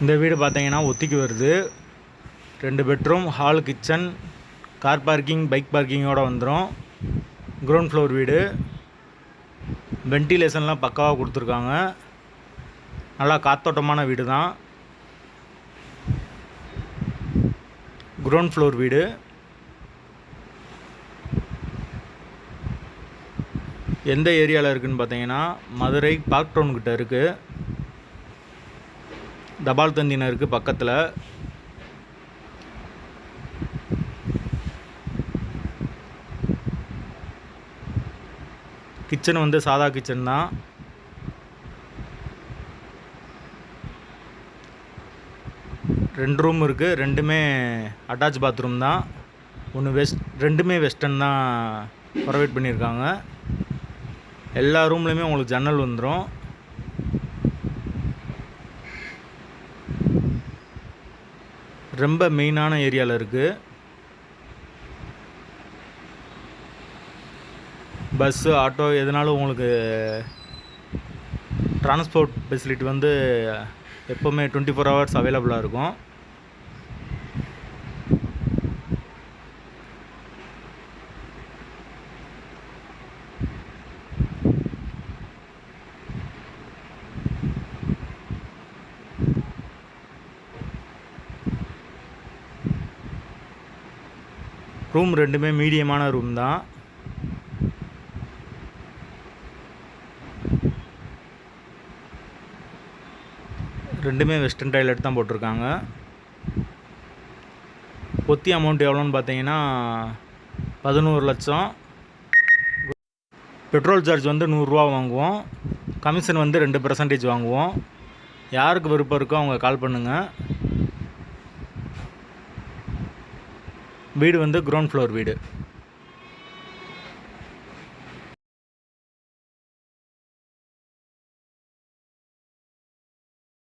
இந்த வீடு பார்த்தீங்கன்னா ஒத்திக்கு வருது. ரெண்டு bedroom hall kitchen car parking bike பார்க்கிங்கோட வந்துடும் கிரவுண்ட் ஃப்ளோர் வீடு. வென்டிலேஷன்லாம் பக்காவாக கொடுத்துருக்காங்க. நல்லா காத்தோட்டமான வீடு தான் கிரவுண்ட் ஃப்ளோர் வீடு. எந்த ஏரியாவில் இருக்குதுன்னு பார்த்தீங்கன்னா மதுரை பார்க் டவுன்கிட்ட இருக்குது தபால் தந்தினருக்கு பக்கத்தில் கிச்சன் வந்து சாதா கிச்சன் தான். ரெண்டு ரூம் இருக்குது ரெண்டுமே அட்டாச் பாத்ரூம் தான். ஒன்று வெஸ்ட் ரெண்டுமே வெஸ்டர்ன் தான். ப்ரொவைட் பண்ணியிருக்காங்க. எல்லா ரூம்லேயுமே உங்களுக்கு ஜன்னல் வந்துடும் ரொம்ப மெயினான ஏரியாவில் இருக்குது பஸ்ஸு ஆட்டோ எதுனாலும் உங்களுக்கு ட்ரான்ஸ்போர்ட் ஃபெசிலிட்டி வந்து எப்போவுமே டுவெண்ட்டி ஃபோர் ஹவர்ஸ் அவைலபிளாக இருக்கும். ரூம் ரெண்டுமே மீடியமான ரூம் தான். ரெண்டுமே வெஸ்டர்ன் டாய்லெட் தான் போட்டிருக்காங்க. பொத்தி அமௌண்ட் எவ்வளோன்னு பார்த்தீங்கன்னா பதினோரு லட்சம். பெட்ரோல் சார்ஜ் வந்து நூறுரூவா வாங்குவோம். கமிஷன் வந்து ரெண்டு பர்சன்டேஜ் வாங்குவோம். யாருக்கு விருப்பம் இருக்கோ அவங்க கால் பண்ணுங்கள் வீடு வந்து க்ரௌண்ட் ஃப்ளோர் வீடு.